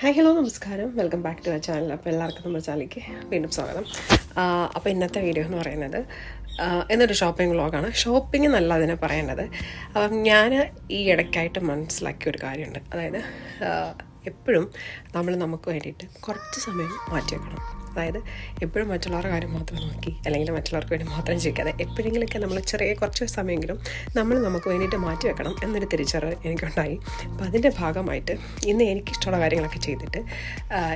Hi hello നമസ്കാരം. Welcome back to ആ channel അപ്പോൾ എല്ലാവർക്കും നമ്മുടെ ചാനലിലേക്ക് വീണ്ടും സ്വാഗതം. അപ്പോൾ ഇന്നത്തെ വീഡിയോ എന്ന് പറയുന്നത് എന്നൊരു ഷോപ്പിംഗ് വ്ളോഗാണ് ഷോപ്പിംഗ് നല്ല അതിനെ പറയേണ്ടത്. അപ്പം ഞാൻ ഈ ഇടയ്ക്കായിട്ട് മനസ്സിലാക്കിയ ഒരു കാര്യമുണ്ട്. അതായത് എപ്പോഴും നമ്മൾ നമുക്ക് വേണ്ടിയിട്ട് കുറച്ച് സമയം മാറ്റി വെക്കണം അതായത് എപ്പോഴും മറ്റുള്ളവരുടെ കാര്യം മാത്രം നോക്കി അല്ലെങ്കിൽ മറ്റുള്ളവർക്ക് വേണ്ടി മാത്രം ജീവിക്കാതെ എപ്പോഴെങ്കിലൊക്കെ നമ്മൾ ചെറിയ കുറച്ച് സമയമെങ്കിലും നമ്മൾ നമുക്ക് വേണ്ടിയിട്ട് മാറ്റി വെക്കണം എന്നൊരു തിരിച്ചറിവ് എനിക്കുണ്ടായി. അപ്പം അതിന്റെ ഭാഗമായിട്ട് ഇന്ന് എനിക്കിഷ്ടമുള്ള കാര്യങ്ങളൊക്കെ ചെയ്തിട്ട്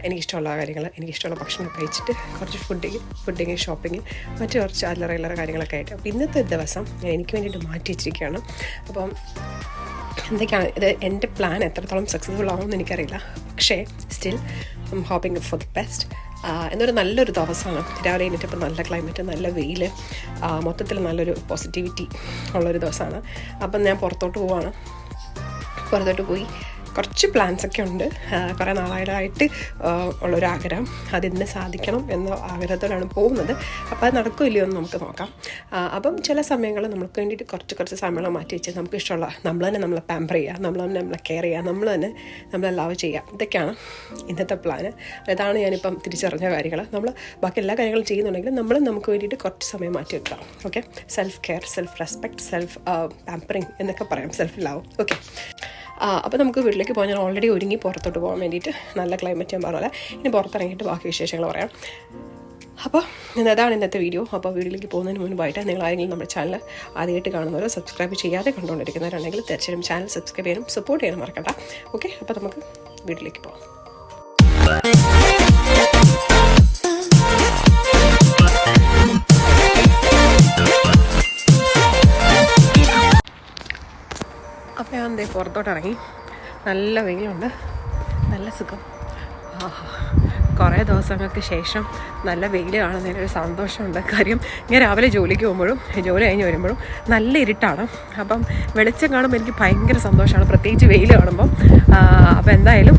എനിക്കിഷ്ടമുള്ള കാര്യങ്ങൾ എനിക്കിഷ്ടമുള്ള ഭക്ഷണം കഴിച്ചിട്ട് കുറച്ച് ഫുഡിങ് ഫുഡിങ് ഷോപ്പിങ് മറ്റു കുറച്ച് അല്ലറ ഇല്ലറ കാര്യങ്ങളൊക്കെ ആയിട്ട്. അപ്പോൾ ഇന്നത്തെ ദിവസം എനിക്ക് വേണ്ടിയിട്ട് മാറ്റി വെച്ചിരിക്കുകയാണ്. അപ്പം എന്തൊക്കെയാണ് ഇത് എന്റെ പ്ലാൻ എത്രത്തോളം സക്സസ്ഫുൾ ആവുമെന്ന് എനിക്കറിയില്ല. പക്ഷേ still I'm hoping for the best എന്നൊരു നല്ലൊരു ദിവസമാണ്. രാവിലെ എണീറ്റപ്പോൾ നല്ല ക്ലൈമറ്റ് നല്ല വെയിൽ മൊത്തത്തിൽ നല്ലൊരു പോസിറ്റിവിറ്റി ഉള്ളൊരു ദിവസമാണ്. അപ്പം ഞാൻ പുറത്തോട്ട് പോവാണ്. പുറത്തോട്ട് പോയി കുറച്ച് പ്ലാൻസ് ഒക്കെ ഉണ്ട് കുറേ നാളായിട്ട് ഉള്ളൊരാഗ്രഹം. അതിന് സാധിക്കണം എന്ന ആഗ്രഹത്തോടാണ് പോകുന്നത്. അപ്പോൾ അത് നടക്കില്ലയോ എന്ന് നമുക്ക് നോക്കാം. അപ്പം ചില സമയങ്ങളിൽ നമുക്ക് വേണ്ടിയിട്ട് കുറച്ച് കുറച്ച് സമയങ്ങൾ മാറ്റി വെച്ച് നമുക്ക് ഇഷ്ടമുള്ള നമ്മൾ തന്നെ നമ്മളെ പാമ്പർ ചെയ്യുക നമ്മൾ തന്നെ നമ്മളെ കെയർ ചെയ്യുക നമ്മൾ തന്നെ നമ്മളെ ലവ് ചെയ്യുക ഇതൊക്കെയാണ് ഇന്നത്തെ പ്ലാന് അതാണ് ഞാനിപ്പം തിരിച്ചറിഞ്ഞ കാര്യങ്ങൾ. നമ്മൾ ബാക്കി എല്ലാ കാര്യങ്ങളും ചെയ്യുന്നുണ്ടെങ്കിലും നമ്മൾ നമുക്ക് വേണ്ടിയിട്ട് കുറച്ച് സമയം മാറ്റി വെക്കുക okay self care self respect self pampering എന്നൊക്കെ പറയാം. സെൽഫ് ലവ് ഓക്കെ അപ്പോൾ നമുക്ക് വീട്ടിലേക്ക് പോകാൻ ഞാൻ ഓൾറെഡി ഒരുങ്ങി പുറത്തോട്ട് പോകാൻ വേണ്ടിയിട്ട് നല്ല ക്ലൈമറ്റ് ഞാൻ പറഞ്ഞ ഇനി പുറത്തിറങ്ങിയിട്ട് ബാക്കി വിശേഷങ്ങൾ പറയാം. അപ്പോൾ അതാണ് ഇന്നത്തെ വീഡിയോ അപ്പോൾ വീഡിയോയിലേക്ക് പോകുന്നതിന് മുൻപായിട്ട് നിങ്ങൾ ആരെങ്കിലും നമ്മുടെ ചാനൽ ആദ്യമായിട്ട് കാണുന്നവരോ സബ്സ്ക്രൈബ് ചെയ്യാതെ കണ്ടുകൊണ്ടിരിക്കുന്നവരാണെങ്കിൽ തീർച്ചയായും ചാനൽ സബ്സ്ക്രൈബ് ചെയ്യാനും സപ്പോർട്ട് ചെയ്യാനും മറക്കണ്ട. ഓക്കെ അപ്പോൾ നമുക്ക് വീട്ടിലേക്ക് പോകാം. ഞാൻ ദേ പുറത്തോട്ട് ഇറങ്ങി നല്ല വെയിലുണ്ട്. നല്ല സുഖം. കുറേ ദിവസങ്ങൾക്ക് ശേഷം നല്ല വെയിൽ കാണുന്നതിന് ഒരു സന്തോഷമുണ്ട്. കാര്യം ഞാൻ രാവിലെ ജോലിക്ക് പോകുമ്പോഴും ജോലി കഴിഞ്ഞ് വരുമ്പോഴും നല്ല ഇരുട്ടാണ്. അപ്പം വെളിച്ചം കാണുമ്പോൾ എനിക്ക് ഭയങ്കര സന്തോഷമാണ്. പ്രത്യേകിച്ച് വെയിൽ കാണുമ്പം. അപ്പോൾ എന്തായാലും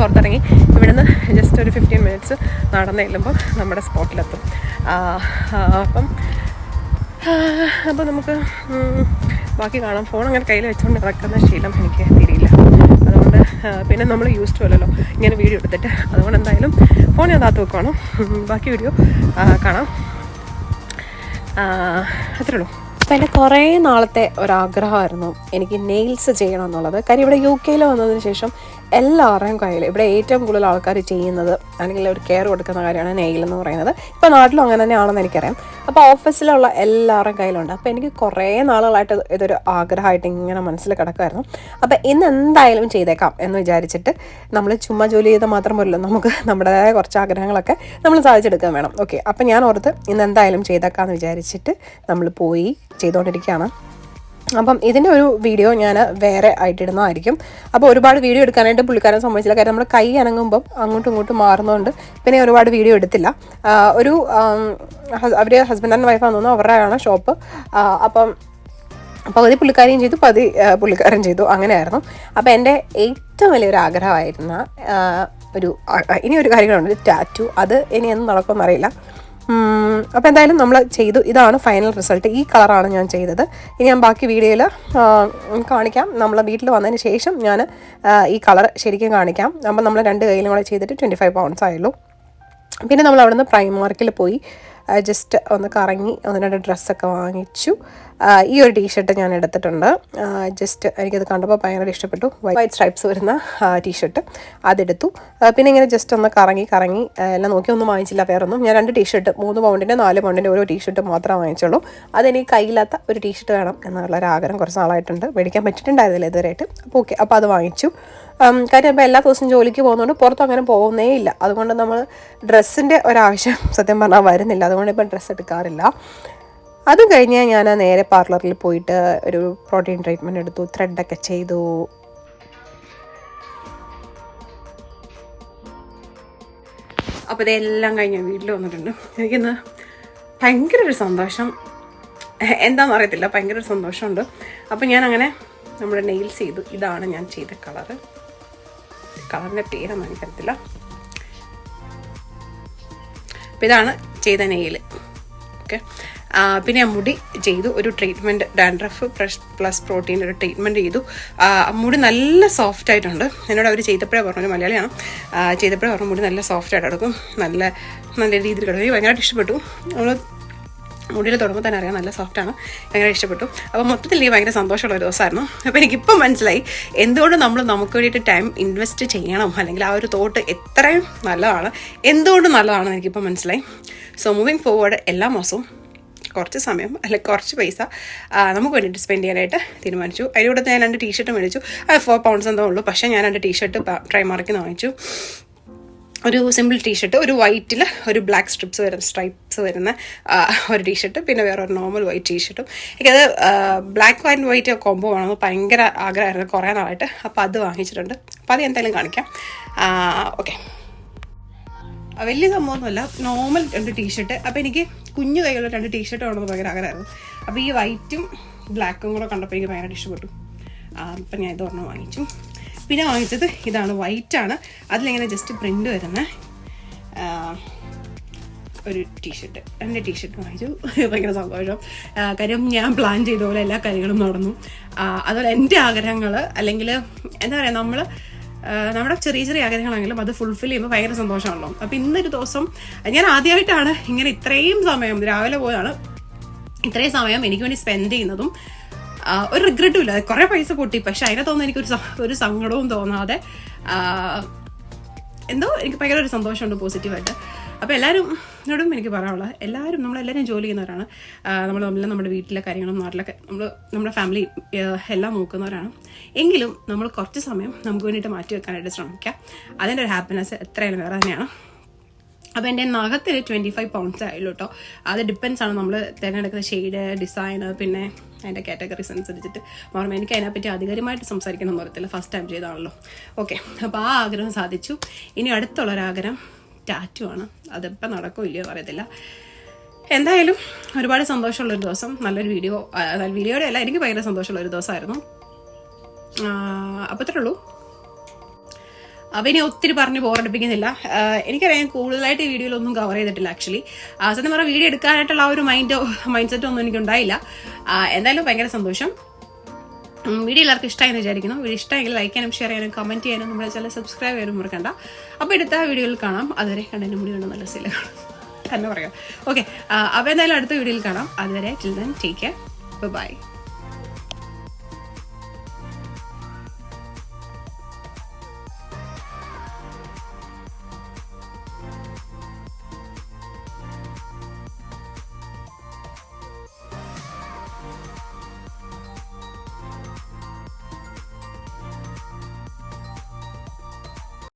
പുറത്തിറങ്ങി. ഇവിടുന്ന് ജസ്റ്റ് ഒരു ഫിഫ്റ്റീൻ മിനിറ്റ്സ് നടന്നു ചെല്ലുമ്പോൾ നമ്മുടെ സ്പോട്ടിലെത്തും. അപ്പം അപ്പോൾ നമുക്ക് ബാക്കി കാണാം. ഫോൺ അങ്ങനെ കയ്യിൽ വെച്ചുകൊണ്ട് നടക്കുന്ന ശീലം എനിക്ക് തിരിയില്ല. അതുകൊണ്ട് പിന്നെ നമ്മൾ യൂസ് ടു അല്ലല്ലോ ഇങ്ങനെ വീഡിയോ എടുത്തിട്ട്. അതുകൊണ്ട് എന്തായാലും ഫോൺ ഞാൻ താത്ത് വെക്കുവാണോ. ബാക്കി വീഡിയോ കാണാം. അത്രേ ഉള്ളൂ. അപ്പം എന്റെ കുറേ നാളത്തെ ഒരാഗ്രഹമായിരുന്നു എനിക്ക് നെയിൽസ് ചെയ്യണം എന്നുള്ളത്. കാര്യം ഇവിടെ യു കെയിൽ വന്നതിന് ശേഷം എല്ലാവരുടെയും കയ്യിൽ ഇവിടെ ഏറ്റവും കൂടുതൽ ആൾക്കാർ ചെയ്യുന്നത് അല്ലെങ്കിൽ ഒരു കെയർ കൊടുക്കുന്ന കാര്യമാണ് നെയിൽ എന്ന് പറയുന്നത്. ഇപ്പോൾ നാട്ടിലും അങ്ങനെ തന്നെയാണെന്ന് എനിക്കറിയാം. അപ്പോൾ ഓഫീസിലുള്ള എല്ലാവരുടെയും കയ്യിലുണ്ട്. അപ്പോൾ എനിക്ക് കുറേ നാളുകളായിട്ട് ഇത് ഇതൊരു ആഗ്രഹമായിട്ട് ഇങ്ങനെ മനസ്സിൽ കിടക്കുമായിരുന്നു അപ്പോൾ ഇന്ന് എന്തായാലും ചെയ്തേക്കാം എന്ന് വിചാരിച്ചിട്ട് നമ്മൾ ചുമ്മാ ജോലി ചെയ്താൽ മാത്രം പോലല്ലോ നമുക്ക് നമ്മുടേതായ കുറച്ച് ആഗ്രഹങ്ങളൊക്കെ നമ്മൾ സാധിച്ചെടുക്കാൻ വേണം. ഓക്കെ അപ്പോൾ ഞാൻ ഓർത്ത് ഇന്ന് എന്തായാലും ചെയ്തേക്കാമെന്ന് വിചാരിച്ചിട്ട് നമ്മൾ പോയി ചെയ്തുകൊണ്ടിരിക്കുകയാണ്. അപ്പം ഇതിന്റെ ഒരു വീഡിയോ ഞാൻ വേറെ ആയിട്ടിടുന്നതായിരിക്കും. അപ്പോൾ ഒരുപാട് വീഡിയോ എടുക്കാനായിട്ട് പുള്ളിക്കാരൻ സമ്മതിച്ചില്ല. കാര്യം നമ്മൾ കൈ അനങ്ങുമ്പം അങ്ങോട്ടും ഇങ്ങോട്ടും മാറുന്നതുകൊണ്ട് പിന്നെ ഒരുപാട് വീഡിയോ എടുത്തില്ല. ഒരു അവർ ഹസ്ബൻഡ് ആൻഡ് വൈഫാന്ന് തോന്നുന്നു. അവരുടെയാണ് ഷോപ്പ്. അപ്പം പകുതി പുള്ളിക്കാരിയും ചെയ്തു പകുതി പുള്ളിക്കാരൻ ചെയ്തു. അങ്ങനെയായിരുന്നു. അപ്പോൾ എന്റെ ഏറ്റവും വലിയൊരു ആഗ്രഹമായിരുന്ന ഒരു ഇനി ഒരു കാര്യങ്ങളുണ്ട്. ടാറ്റു അത് ഇനി എന്ന് നടക്കുമെന്ന് അറിയില്ല. അപ്പോൾ എന്തായാലും നമ്മൾ ചെയ്തു. ഇതാണ് ഫൈനൽ റിസൾട്ട് ഈ കളറാണ് ഞാൻ ചെയ്തത്. ഇനി ഞാൻ ബാക്കി വീഡിയോയിൽ കാണിക്കാം. നമ്മൾ വീട്ടിൽ വന്നതിന് ശേഷം ഞാൻ ഈ കളർ ശരിക്കും കാണിക്കാം. അപ്പം നമ്മൾ രണ്ട് കയ്യിലും കൂടെ ചെയ്തിട്ട് ട്വന്റി ഫൈവ് പൗണ്ട്സ് ആയുള്ളൂ. പിന്നെ നമ്മൾ അവിടുന്ന് പ്രൈമാർക്കിൽ പോയി. ജസ്റ്റ് ഒന്ന് കറങ്ങി ഒന്ന് രണ്ട് ഡ്രസ്സൊക്കെ വാങ്ങിച്ചു. ഈ ഒരു ടീഷർട്ട് ഞാൻ എടുത്തിട്ടുണ്ട്. ജസ്റ്റ് എനിക്കത് കണ്ടപ്പോൾ ഭയങ്കര ഇഷ്ടപ്പെട്ടു. വൈറ്റ് സ്ട്രൈപ്സ് വരുന്ന ടീഷർട്ട് അതെടുത്തു. പിന്നെ ഇങ്ങനെ ജസ്റ്റ് ഒന്ന് കറങ്ങി കറങ്ങി എല്ലാം നോക്കി ഒന്നും വാങ്ങിച്ചില്ല വേറൊന്നും. ഞാൻ രണ്ട് ടീഷർട്ട് മൂന്ന് പൗണ്ടിന്റെ നാല് പൗണ്ടിന്റെ ഓരോ ടീഷർട്ട് മാത്രമേ വാങ്ങിച്ചുള്ളൂ. അതെനിക്ക് കയ്യില്ലാത്ത ഒരു ടീഷർട്ട് വേണം എന്നുള്ള ഒരു ആഗ്രഹം കുറച്ച് നാളായിട്ടുണ്ട്. മേടിക്കാൻ പറ്റിയിട്ടുണ്ടായിരുന്നില്ല ഇതുവരെയായിട്ട്. അപ്പോൾ ഓക്കെ അപ്പോൾ അത് വാങ്ങിച്ചു. കാര്യം ഇപ്പോൾ എല്ലാ ദിവസവും ജോലിക്ക് പോകുന്നതുകൊണ്ട് പുറത്തും അങ്ങനെ പോകുന്നേ ഇല്ല. അതുകൊണ്ട് നമ്മൾ ഡ്രസ്സിന്റെ ഒരാവശ്യം സത്യം പറഞ്ഞാൽ വരുന്നില്ല. അതുകൊണ്ട് ഇപ്പം ഡ്രസ്സ് എടുക്കാറില്ല. അതും കഴിഞ്ഞ് ഞാൻ നേരെ പാർലറിൽ പോയിട്ട് ഒരു പ്രോട്ടീൻ ട്രീറ്റ്മെന്റ് എടുത്തു. ത്രെഡൊക്കെ ചെയ്തു. അപ്പോൾ ഇതെല്ലാം കഴിഞ്ഞ് വീട്ടിൽ വന്നിട്ടുണ്ട്. എനിക്കിന്ന് ഭയങ്കര ഒരു സന്തോഷം. എന്താണെന്ന് അറിയത്തില്ല. ഭയങ്കര ഒരു സന്തോഷമുണ്ട്. അപ്പോൾ ഞാൻ അങ്ങനെ നമ്മുടെ നെയിൽസ് ചെയ്തു. ഇതാണ് ഞാൻ ചെയ്ത കളറ്. കളറിന്റെ പേരൊന്നും എനിക്കറിയത്തില്ല അപ്പോൾ ഇതാണ് ചെയ്ത നെയിൽ ഓക്കെ പിന്നെ ആ മുടി ചെയ്തു ഒരു ട്രീറ്റ്മെന്റ് ഡാൻഡ്രഫ് പ്ലസ് പ്രോട്ടീൻ ഒരു ട്രീറ്റ്മെന്റ് ചെയ്തു. ആ, മുടി നല്ല സോഫ്റ്റ് ആയിട്ടുണ്ട്. എന്നോട് അവർ ചെയ്തപ്പോഴേ പറഞ്ഞു മലയാളിയാണ്. ചെയ്തപ്പോഴേ പറഞ്ഞു മുടി നല്ല സോഫ്റ്റ് ആയിട്ട് എടുക്കും നല്ല നല്ല രീതിയിൽ കിടക്കും. ഭയങ്കരമായിട്ട് ഇഷ്ടപ്പെട്ടു. നമ്മൾ മുടിയിൽ തുടങ്ങുമ്പോൾ തന്നെ അറിയാം നല്ല സോഫ്റ്റാണ് ഭയങ്കര ഇഷ്ടപ്പെട്ടു. അപ്പോൾ മൊത്തത്തിൽ ഈ ഭയങ്കര സന്തോഷമുള്ള ഒരു ദിവസമായിരുന്നു. അപ്പോൾ എനിക്കിപ്പം മനസ്സിലായി എന്തുകൊണ്ട് നമ്മൾ നമുക്ക് വേണ്ടിയിട്ട് ടൈം ഇൻവെസ്റ്റ് ചെയ്യണം? അല്ലെങ്കിൽ ആ ഒരു തോട്ട് എത്രയും നല്ലതാണ്. എന്തുകൊണ്ട് നല്ലതാണെന്ന് എനിക്കിപ്പം മനസ്സിലായി. സോ മൂവിങ് ഫോർവേഡ് എല്ലാ മാസവും കുറച്ച് സമയം അല്ലെങ്കിൽ കുറച്ച് പൈസ നമുക്ക് വേണ്ടിയിട്ട് സ്പെൻഡ് ചെയ്യാനായിട്ട് തീരുമാനിച്ചു. അതിലൂടെ ഞാൻ രണ്ട് ടീഷർട്ട് മേടിച്ചു. അത് ഫോർ പൗണ്ട്സ് എന്തോ ഉള്ളൂ. പക്ഷേ ഞാൻ രണ്ട് ടീഷർട്ട് ട്രൈ നിന്ന് വാങ്ങിച്ചു. ഒരു സിമ്പിൾ ടീഷർട്ട് ഒരു വൈറ്റിൽ ഒരു ബ്ലാക്ക് സ്ട്രിപ്സ് വരുന്ന സ്ട്രൈപ്സ് വരുന്ന ഒരു ടീഷർട്ട് പിന്നെ വേറെ ഒരു നോർമൽ വൈറ്റ് ടീഷർട്ടും എനിക്കത് ബ്ലാക്ക് ആൻഡ് വൈറ്റ് കോംബോ വേണമെന്ന് ഭയങ്കര ആഗ്രഹമായിരുന്നു കുറേ നാളായിട്ട്. അപ്പോൾ അത് വാങ്ങിച്ചിട്ടുണ്ട്. അപ്പോൾ അത് എന്തായാലും കാണിക്കാം. ഓക്കെ വലിയ സംഭവമൊന്നുമല്ല. നോർമൽ രണ്ട് ടീഷർട്ട് അപ്പോൾ എനിക്ക് കുഞ്ഞു കൈയുള്ള രണ്ട് ടീഷർട്ട് വേണമെന്ന് ഭയങ്കര ആഗ്രഹമായിരുന്നു. അപ്പോൾ ഈ വൈറ്റും ബ്ലാക്കും കൂടെ കണ്ടപ്പോൾ എനിക്ക് ഭയങ്കര ഇഷ്ടപ്പെട്ടു. അപ്പം ഞാൻ ഇതൊരെണ്ണം വാങ്ങിച്ചു. പിന്നെ വാങ്ങിച്ചത് ഇതാണ് വൈറ്റ് വൈറ്റാണ് അതിലിങ്ങനെ ജസ്റ്റ് പ്രിന്റ് വരുന്ന ഒരു ടീഷർട്ട് എന്റെ ടീഷർട്ട് വാങ്ങിച്ചു. ഭയങ്കര സന്തോഷം. കാര്യം ഞാൻ പ്ലാൻ ചെയ്ത പോലെ എല്ലാ കാര്യങ്ങളും നടന്നു. അതുപോലെ എന്റെ ആഗ്രഹങ്ങൾ അല്ലെങ്കിൽ എന്താ പറയുക നമ്മൾ നമ്മുടെ ചെറിയ ചെറിയ ആഗ്രഹങ്ങളാണെങ്കിലും അത് ഫുൾഫിൽ ചെയ്യുമ്പോൾ ഭയങ്കര സന്തോഷമാണല്ലോ. അപ്പോൾ ഇന്നൊരു ദിവസം ഞാൻ ആദ്യമായിട്ടാണ് ഇങ്ങനെ ഇത്രയും സമയം രാവിലെ പോയാണ് ഇത്രയും സമയം എനിക്ക് വേണ്ടി സ്പെൻഡ് ചെയ്യുന്നതും ഒരു റിഗ്രറ്റും ഇല്ല. കുറേ പൈസ പൊട്ടി പക്ഷെ അതിനെ എനിക്കൊരു എനിക്ക് ഒരു സങ്കടവും തോന്നാതെ എന്തോ എനിക്ക് ഭയങ്കര ഒരു സന്തോഷമുണ്ട് പോസിറ്റീവായിട്ട് അപ്പോൾ എല്ലാവരും എന്നോടും എനിക്ക് പറയാനുള്ളത് എല്ലാവരും നമ്മളെല്ലാവരും ജോലി ചെയ്യുന്നവരാണ്. നമ്മൾ തമ്മിൽ നമ്മുടെ വീട്ടിലെ കാര്യങ്ങളും നാട്ടിലൊക്കെ നമ്മൾ നമ്മുടെ ഫാമിലി എല്ലാം നോക്കുന്നവരാണ്. എങ്കിലും നമ്മൾ കുറച്ച് സമയം നമുക്ക് വേണ്ടിയിട്ട് മാറ്റി വെക്കാനായിട്ട് ശ്രമിക്കുക അതിന്റെ ഒരു ഹാപ്പിനെസ് എത്രയായാലും വേറെ തന്നെയാണ്. അപ്പോൾ എന്റെ നഖത്തിൽ ട്വന്റി ഫൈവ് പൗണ്ട്സ് ആയുള്ളൂ കേട്ടോ അത് ഡിപ്പെൻസ് ആണ് നമ്മൾ തിരഞ്ഞെടുക്കുന്ന ഷെയ്ഡ് ഡിസൈൻ പിന്നെ അതിന്റെ കാറ്റഗറീസ് അനുസരിച്ചിട്ട്. ഓർമ്മ എനിക്ക് അതിനെപ്പറ്റി അധികാരമായിട്ട് സംസാരിക്കണം പറയത്തില്ല ഫസ്റ്റ് ടൈം ചെയ്താണല്ലോ. ഓക്കെ അപ്പോൾ ആ ആഗ്രഹം സാധിച്ചു. ഇനി അടുത്തുള്ളൊരാഗ്രഹം ടാറ്റു ആണ്. അതിപ്പോൾ നടക്കും ഇല്ലയോ അറിയത്തില്ല. എന്തായാലും ഒരുപാട് സന്തോഷമുള്ളൊരു ദിവസം. നല്ലൊരു വീഡിയോ വീഡിയോയുടെ അല്ല എനിക്ക് ഭയങ്കര സന്തോഷമുള്ളൊരു ദിവസമായിരുന്നു. അപ്പോൾ അത്രേ ഇനി ഒത്തിരി പറഞ്ഞ് ബോറടിപ്പിക്കുന്നില്ല. എനിക്കറിയാം കൂടുതലായിട്ട് ഈ വീഡിയോയിലൊന്നും കവർ ചെയ്തിട്ടില്ല ആക്ച്വലി സത്യം പറഞ്ഞാൽ വീഡിയോ എടുക്കാനായിട്ടുള്ള ആ ഒരു മൈൻഡോ മൈൻഡ് സെറ്റോ ഒന്നും എനിക്ക് ഉണ്ടായില്ല എന്തായാലും ഭയങ്കര സന്തോഷം. വീഡിയോ എല്ലാവർക്കും ഇഷ്ടമായെന്ന് വിചാരിക്കുന്നു. വീഡിയോ ഇഷ്ടമെങ്കിൽ ലൈക്ക് ചെയ്യാനും ഷെയർ ചെയ്യാനും കമന്റ് ചെയ്യാനും നമ്മുടെ ചാനൽ സബ്സ്ക്രൈബ് ചെയ്യാനും മറക്കണ്ട. അപ്പോൾ എടുത്ത വീഡിയോയിൽ കാണാം. അതുവരെ കണ്ടതിന് മുടി കൊണ്ട് നല്ല സില തന്നെ പറയാം. ഓക്കെ അപ്പോൾ എന്തായാലും അടുത്ത വീഡിയോയിൽ കാണാം. അതുവരെ ചിൽഡ്രൻ ടേക്ക് കെയർ ബൈ